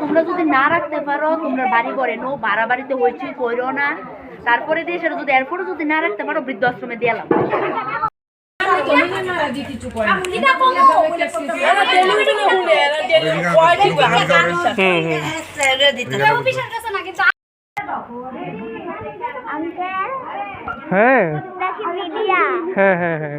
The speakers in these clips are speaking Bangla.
তোমরা যদি না রাখতে পারো তোমরা বাড়ি করে নো ভাড়া বাড়িতে হয়েছি কইরো না। তারপরে দিয়ে সেটা যদি এরপরে যদি না রাখতে পারো বৃদ্ধাশ্রমে দিলাম হ্যাঁ। হ্যাঁ হ্যাঁ হ্যাঁ।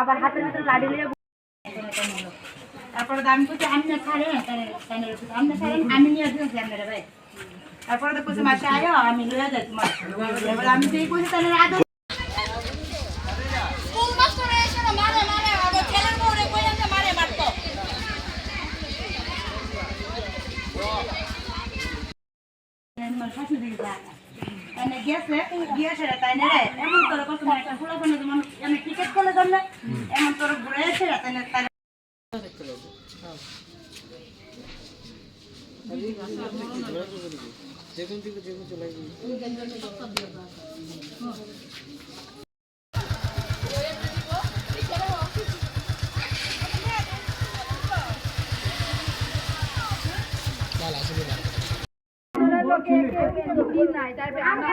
আবার হাতের ভিতরে লাড়ি তারপরে আমি কইছি আমি না খারে আমি না খারে আমি নিয়ে আসছি ভাই তারপরে তো কইছে মাসে আয়ো আমি লইয়া যাই তোমার আমি যেই কইছি তাহলে আদৌ এনে গেছে গিয়ে সেটা তাই না রে এমন তোর কত একটা ফুলা ফোনে যেমন আমি টিকেট করলে ধরলে এমন তোর ঘুরে এসে তাই না তাই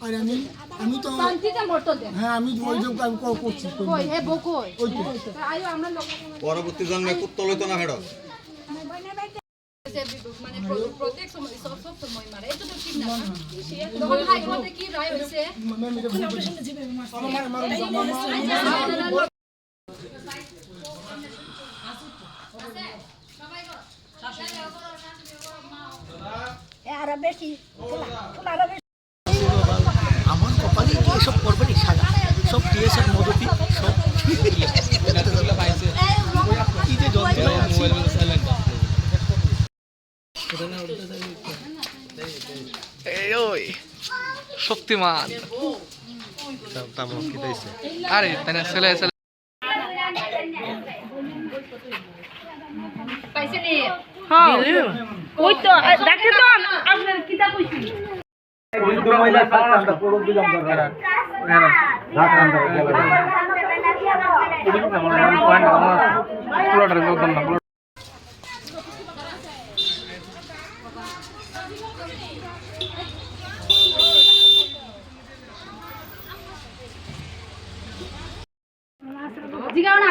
আর আমি আমি তো হ্যাঁ আমি ওই যে আমি করছি। ওই তো। পরবর্তী জন্মে পুত্র হইতো না হেডো আমার কপালে কি এসব করবে নি সাদা সব টিএসএর মদতি সব কি যে এই ওই শক্তিমান আরে তাই না ছেলে ছেলে ওই তো দেখে তো আপনার কিতা কইছি বৃদ্ধ মহিলা সাথে আমরা পড়ক দিলাম দরকার ঢাকা আমরা পুরোটা যোগদান না জিগাও না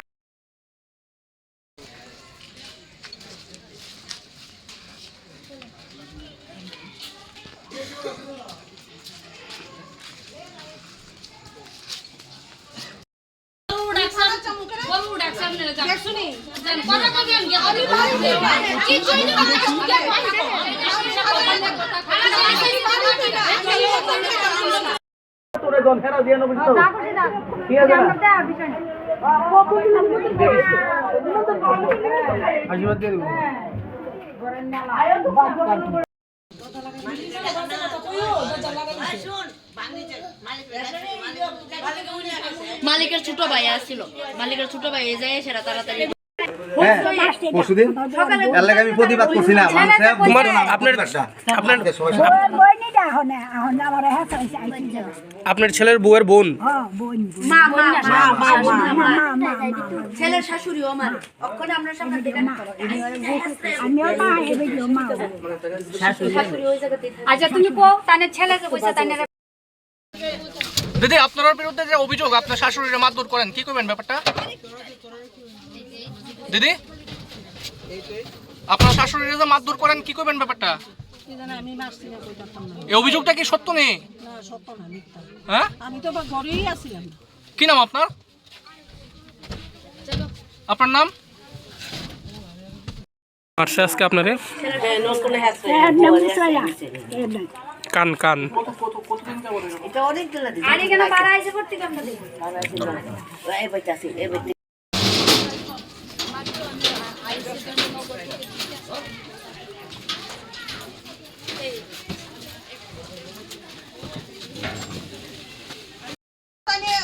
দিয়ে ঠিক আছে আশীর্বাদ দিয়ে দেবো। মালিকের ছোট ভাই আসছিল। মালিকের ছোট ভাই এই যায় সেটা তাড়াতাড়ি। হ্যাঁ পরশুদিন? এর লাগে আমি প্রতিবাদ করছি না তোমার আপনার আপনার আপনার ছেলের বউয়ের বোন ছেলের শাশুড়ি আমার ওখানে আমরা সামনে দেখা আচ্ছা তুমি কো তানে ছেলেকে কইছা তানে দিদি আপনার বিরুদ্ধে যে অভিযোগ আপনার শাশুড়ির মারধর করেন কি করবেন ব্যাপারটা দিদি আপনার শাশুড়ির যে মারধর করেন কি করবেন ব্যাপারটা এই অভিযোগটা কি সত্য নেই হ্যাঁ? আমি তো বা ঘরেই আছিলাম। কি নাম আপনার? আপনার নাম? মারছে আজকে আপনারে কান কেন পারা আইছে করতে কেমন দেখি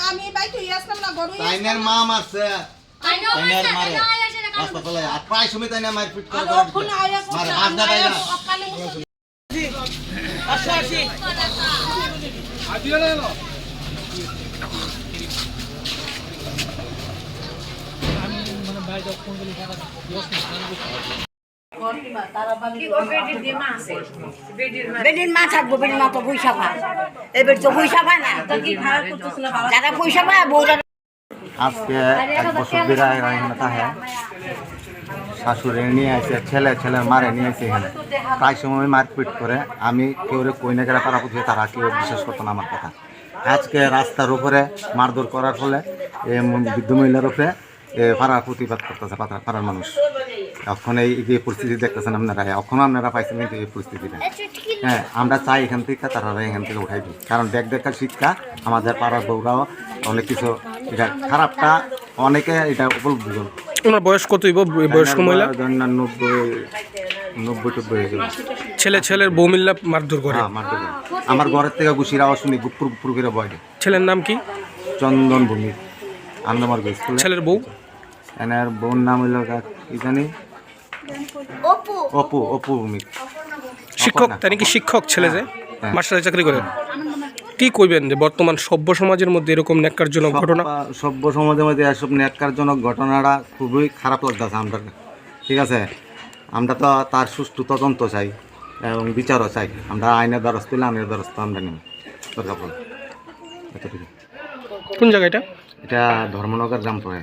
আমি বাইতে আসলাম না ঘরেই তাইনের মা মারছে তাইনের মারে। হাসপাতালে আর প্রায় সময় করে মারে মার না। বাইরা বেডির মা থাকব বেডির মা তো পয়সা পায়। এবার তো পয়সা পায় না। যারা পয়সা পায় বউরা আজকে এক বছর ধরে এখানে থাকে শাশুড়ি নিয়ে আসে ছেলে ছেলের মারে নিয়ে আসে এখানে। প্রায় সময় মারপিট করে আমি কেউ কই না কেরা পাড়া তারা কেউ বিশ্বাস করতো না আমার কথা। আজকে রাস্তার উপরে মারধর করার ফলে এ বৃদ্ধ মহিলার উপরে এ পাড়ার প্রতিবাদ করতেছে পাড়ার পাড়ার মানুষ। এখন এই যে পরিস্থিতি দেখতেছেন আপনারা এখনও আপনারা পাইছেন কিন্তু এই পরিস্থিতিটা। হ্যাঁ আমরা চাই এখান থেকে তারা এখান থেকে উঠাই দিই কারণ দেখ দেখার শিক্ষা আমাদের পাড়ার বউরাও অনেক কিছু এটা খারাপটা অনেকে এটা উপলব্ধ করে ওনার বয়স কতই বয়স্ক মহিলা? নব্বই নব্বই টব্বই হয়ে ছেলে ছেলের বউ মিল্লা মারধর করে। হ্যাঁ মারতে আমার ঘরের থেকে গুছির আওয়াজ শুনি গুপুর গুপুর করে বয় ছেলের নাম কি? চন্দন ভূমি। আন্দামার স্কুলে। ছেলের বউ? এনার বউর নাম হইল কা- কি জানি? অপু। অপু ভূমি। শিক্ষক তাই নাকি শিক্ষক ছেলে যে? হ্যাঁ। মাস্টারের চাকরি করে। কি কইবেন যে বর্তমান সভ্য সমাজের মধ্যে এরকম ন্যাক্কারজনক ঘটনা? সভ্য- সমাজের মধ্যে এসব ন্যাক্কারজনক ঘটনাটা খুবই খারাপ লাগতেছে আমরা ঠিক আছে? আমরা তো তার সুষ্ঠু তদন্ত চাই এবং বিচারও চাই। আমরা আইনের দ্বারস্থ হলে আইনের দ্বারস্থ আমরা নিই দরকার পড়ে এতটুকু কোন জায়গা এটা? এটা ধর্মনগর জাম পড়ে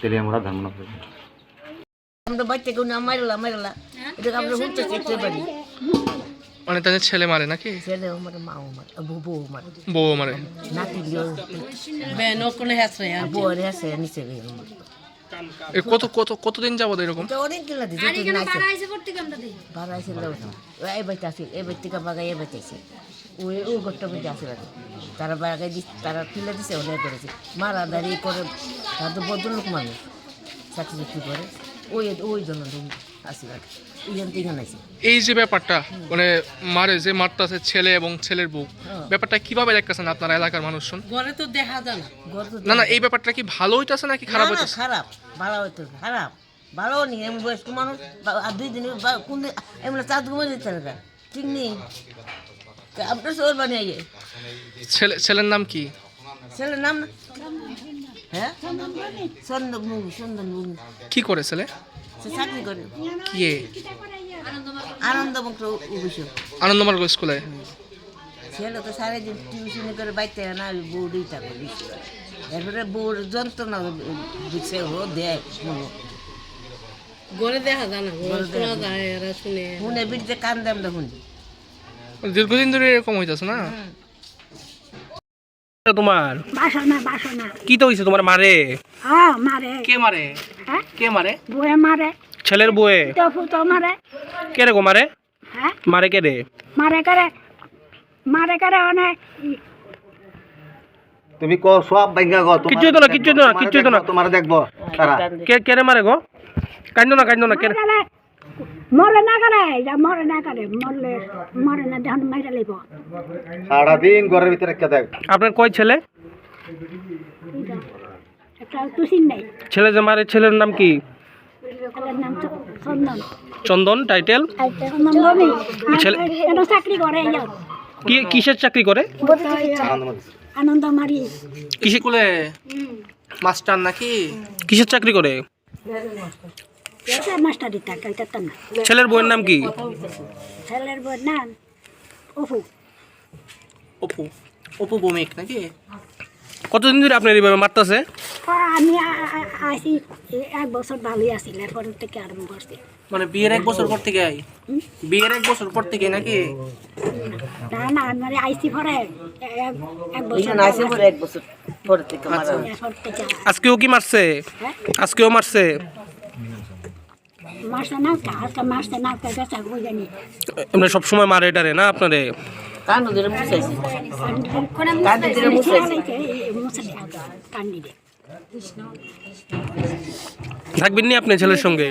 তেলিয়ামুড়া ধর্মনগর। আমরা বাচ্চা কেউ না মারলা মারলা এটা আমরা হুঁচতে চেষ্টা পারি। মানে তাদের ছেলে মারে নাকি? ছেলে আমার মা আমার বউ বউ আমার বউ মারে। নাতি বেন ওখানে হেসরে বউ আছে নিচে গিয়ে এ কত কত কতদিন যাবত এরকম? অনেক গেলা দিতে আরে কেন আইছে করতে বাড়াইছে এই বাইতে আছে এই বাইতে কা বাগাই এই বাইতে আছে। ওই ও গোট্টা মধ্যে আছে তারা বাগাই দিস তারা তুলে দিছে অনেক করেছে। মারা দাঁড়িয়ে করে তারা তো ভদ্রলোক মানুষ। চাকরি চাকরি করে। ওই ওই জন্য এই যে ব্যাপারটা মানে মারে যে মারতাছে ছেলে এবং ছেলের বউ ব্যাপারটা কীভাবে দেখতেছেন আপনার এলাকার মানুষজন? ঘরে তো দেখা যায় না না না এই ব্যাপারটা কি ভালো হইতাছে নাকি খারাপ হইতাছে? খারাপ ভালো হইতো খারাপ। ভালো নেই এমন বয়স্ক মানুষ আর দুই দিন কোন দিন এমন চাঁদ ঘুমে দিতে না। ঠিক নেই। আপনার শহর বানিয়ে ছেলে ছেলের নাম কি? ছেলের নাম হ্যাঁ? চন্দন চন্দন কি করে ছেলে? সে চাকরি করে। কি? এ? আনন্দ মুক্ত অভিষেক আনন্দমার্গ স্কুলে? ছেলে তো সারাদিন টিউশনি করে বাইতে না ওই বউ দুইটা করে দিচ্ছে। এরপরে বউর যন্ত্রণা দিচ্ছে ও দেয় শুনো। ঘরে দেখা যায় না শোনা যায় শুনে। শুনে বিরতে কান দেন দেখুন দীর্ঘদিন ধরে এরকম হইতাছে না? তোমার? বাসনা বাসনা। কি তো হইছে তোমার মারে? হ্যাঁ মারে। কে মারে? হ্যাঁ? কে মারে? বয়ে মারে। ছেলের তো মারে। কে রে গো মারে? হ্যাঁ? মারে কে রে? মারে করে মারে করে অনেক? তুমি ক সব ভাঙ্গা গো তোমার কিচ্ছু হইতো না, কিচ্ছু হইতো না, তোমারে কিচ্ছু হইতো না। দেখব, তোমারে দেখব। কে কে রে মারে গো? কান্দো না কান্দো না কে রে? মরে না করে যা মরে না করে মরলে মরে না যখন মাইরা সারাদিন ঘরের ভিতরে রেখে দেখ? আপনার কয় ছেলে? একটা তুসিন নাই ছেলে যে মারে ছেলের নাম কি? ছেলের নাম চন্দন। চন্দন টাইটেল? ছেলে- চাকরি করে কি কিসের চাকরি করে? আনন্দমারি কিসে স্কুলে মাস্টার নাকি? কিসের চাকরি করে? মাস্টারি না। ছেলের বইয়ের নাম কি? ছেলের বউর নাম অপু। অপু। অপু ভৌমিক নাকি? কতদিন ধরে আপনার এইভাবে মারতেছে? আমি আসি এ- এক বছর ভালোই আসিল এরপর থেকে আরম্ভ করছি। মানে বিয়ের এক বছর পর থেকে? আই বিয়ের এক বছর পর থেকে নাকি? না না আমি আইসি পরে এক বছর আসে পরে এক বছর পরে থেকে থেকে। আজকেও কি মারছে? হ্যাঁ? আজকেও মারছে? মাসে না আজকে মাসে না গেছে ওই জানি এমনি সবসময় মারে এটারে না আপনারে? কান্ড ধরে মুছাইছে। কান্ড ধরে মুছাইছে। কান্দিরে থাকবেন নি আপনি ছেলের সঙ্গে?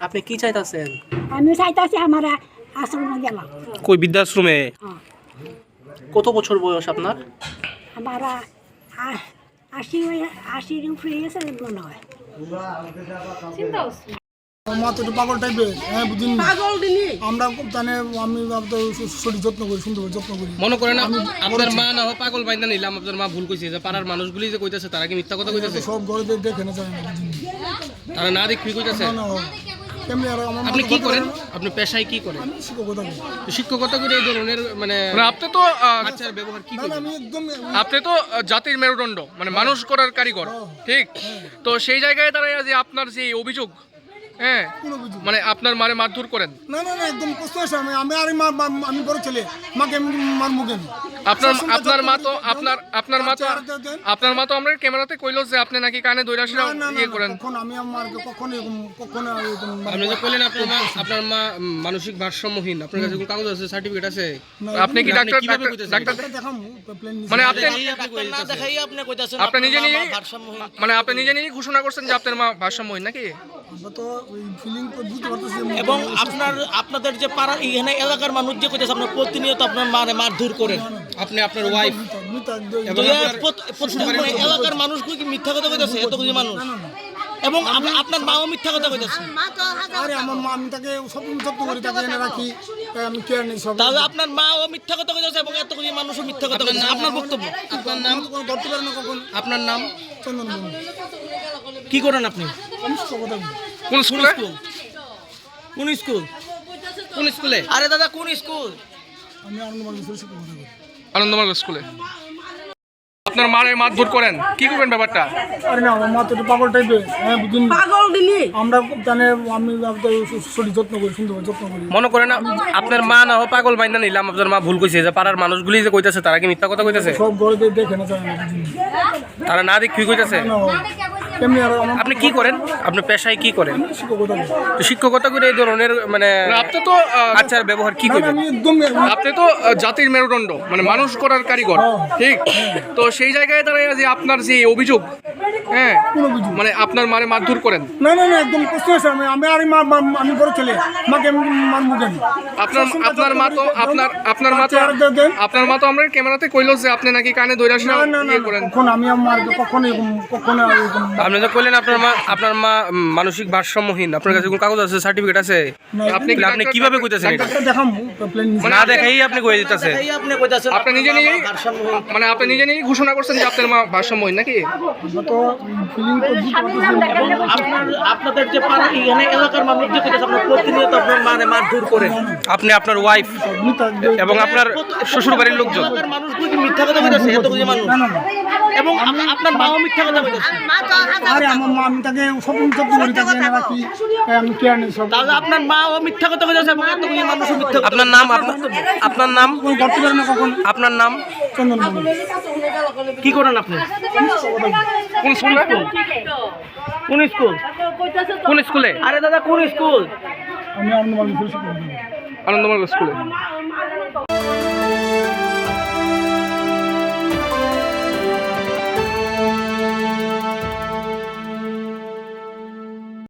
আপনি কি চাইতাছেন? আমি চাইতেছি আমার আশ্রমে গেলাম। কই বৃদ্ধাশ্রমে? কত বছর বয়স আপনার? আমার আ- আশি হয়ে- আশির উপরে গেছে মনে হয়। মা তো একটু পাগল টাইপের হ্যাঁ বুঝিনি। আমরা জানে আমি শরীর যত্ন করি সুন্দর করে যত্ন করি। মনে করেন আপনার মা না পাগল বাইন্দা নিলাম আপনার মা ভুল কইছে যে পাড়ার মানুষগুলি যে কইতাছে তারা কি মিথ্যা কথা কইতাছে? সব ঘরে দেখে না জানি তারা না দেখি কইতাছে? আপনি কি করেন? আপনি পেশায় কি করেন? শিক্ষকতা করে এই ধরনের মানে মানে আপনি তো আহ, আচার ব্যবহার কি না না আমি একদম আপনি তো জাতির মেরুদণ্ড মানে মানুষ করার কারিগর ঠিক? তো সেই জায়গায় দাঁড়ায় যে আপনার যে অভিযোগ হ্যাঁ মানে আপনার মারে মারধর করেন? না না না একদম কষ্ট হয়েছে। আমি আমি আর আমি বড় ছেলে। মাকে আমি মার মুখে আপনার আপনার মা তো আপনার আপনার মা তো। আপনার মা তো আমরা ক্যামেরাতে কইলো যে আপনি নাকি কানে না না না ইয়ে করেন। কখন আমি আমার কখনো এরকম কখনো এরকম আপনি যে কইলেন আপনার মা আপনার মা মানসিক ভারসাম্যহীন আপনার কাছে কোনো কাগজ আছে সার্টিফিকেট আছে? আপনি কি ডাক্তার ডাক্তার- ডাক্তার দেখাম প্লেন মানে আপনি আপনি কইতাছেন। আপনি নিজে নিজেই মানে আপনি নিজে নিজেই ঘোষণা করছেন যে আপনার মা ভারসাম্যহীন নাকি? এবং আপনার আপনাদের যে পাড়া এখানে এলাকার মানুষ যে কইতেছে আপনার প্রতিনিয়ত আপনার মারে মারধর করেন। আপনি আপনার ওয়াইফ এলাকার মানুষগুলো কি মিথ্যা কথা কইতেছে? এত কিছু মানুষ। এবং আপ- আপনার মাও মিথ্যা কথা কইতেছে। আরে আমার মা আমি তাকে সব যত্ন করি তাকে এনে রাখি। আমি কেয়ার নেই সব। তাহলে আপনার মাও মিথ্যা কথা কইতেছে এবং এত কিছু মানুষও মিথ্যা কথা কইতেছে। আপনার বক্তব্য? আপনার নাম? ধরতে পারে না কখন। আপনার নাম? চন্দন কি করেন আপনি। কোন স্কুলে? কোন স্কুল? কোন স্কুলে? আরে দাদা কোন স্কুল? আমি আনন্দমার্গ বলি আনন্দমার্গ স্কুলে। আপনার মারে মারধর করেন। কি করবেন ব্যাপারটা? আরে না আমার মা তো একটু পাগল টাইপের হ্যাঁ বুঝিনি। পাগল দিলি আমরা জানে আমি তো শরীর যত্ন করি সুন্দর যত্ন করি। মনে করেন আপনার মা না পাগল বাইন্দা নিলাম আপনার মা ভুল কইছে যে পাড়ার মানুষগুলি যে কইতাছে তারা কি মিথ্যা কথা কইতাছে? সব ঘরে দেখে না জানি তারা না দেখি কইতাছে? আপনি কি করেন? আপনি পেশায় কি করেন? শিক্ষকতা করি। তো শিক্ষকতা করে এই ধরনের মানে আপনি তো আচার ব্যবহার কি করবেন আপনি তো জাতির মেরুদণ্ড মানে মানুষ করার কারিগর ঠিক? তো সেই জায়গায় তারা যে আপনার যে অভিযোগ। হ্যাঁ। কোনো বুঝি মানে আপনার মারে মারধর করেন? না না না একদম কষ্ট হয়েছে আমি আমি আর মা মা- আমি বড় ছেলে মাকে আমি মার মুখে আপনার আপনার মা তো আপনার আপনার মা তো আর। আপনার মা তো আমরা ক্যামেরাতে কইলো যে আপনি নাকি কানে দৈরাশিরা না না না ইয়ে করেন। কখন আমি আমার কখনো এরকম কখনো এরকম আপনি তো কইলেন আপনার মা আপনার মা উম, মানসিক ভারসাম্যহীন আপনার কাছে কোনো কাগজ আছে সার্টিফিকেট আছে? আপনি কি আপনি ডাক্তার- কীভাবে কইতেছেন এটা? ডাক্তার দেখাম প্লেন না দেখাই আপনি কই দিতেছে এই আপনি কইতাছেন আপনি নিজে নিজেই মানে আপনি নিজে নিজেই ঘোষণা করছেন যে আপনার মা ভারসাম্যহীন নাকি? তো ফিলিং আপনাদের যে পাড়া এখানে এলাকার মানুষ যে আপনার প্রতিনিয়ত আপনার মারে মারধর করেন আপনি আপনার ওয়াইফ এবং আপনার শ্বশুর বাড়ির লোকজন। এলাকার মানুষগুলো কি মিথ্যা কথা এত মানুষ। এবং আপনার মাও মিথ্যা কথা কইতেছে আরে আমার মা আমি তাকে সব যত্ন করি তাকে এনে আমি কেয়ার নেই সব। তাহলে আপনার মাও মিথ্যা কথা এবং এত মিথ্যা কথা আপনার নাম আপনার আপনার নাম? কখন? আপনার নাম? চন্দন কি করেন আপনি? কোন স্কুল? কোন স্কুল? কোন স্কুলে? আরে দাদা কোন স্কুল? আমি আনন্দমল স্কুলে আনন্দমল আনন্দমার্গ স্কুলে।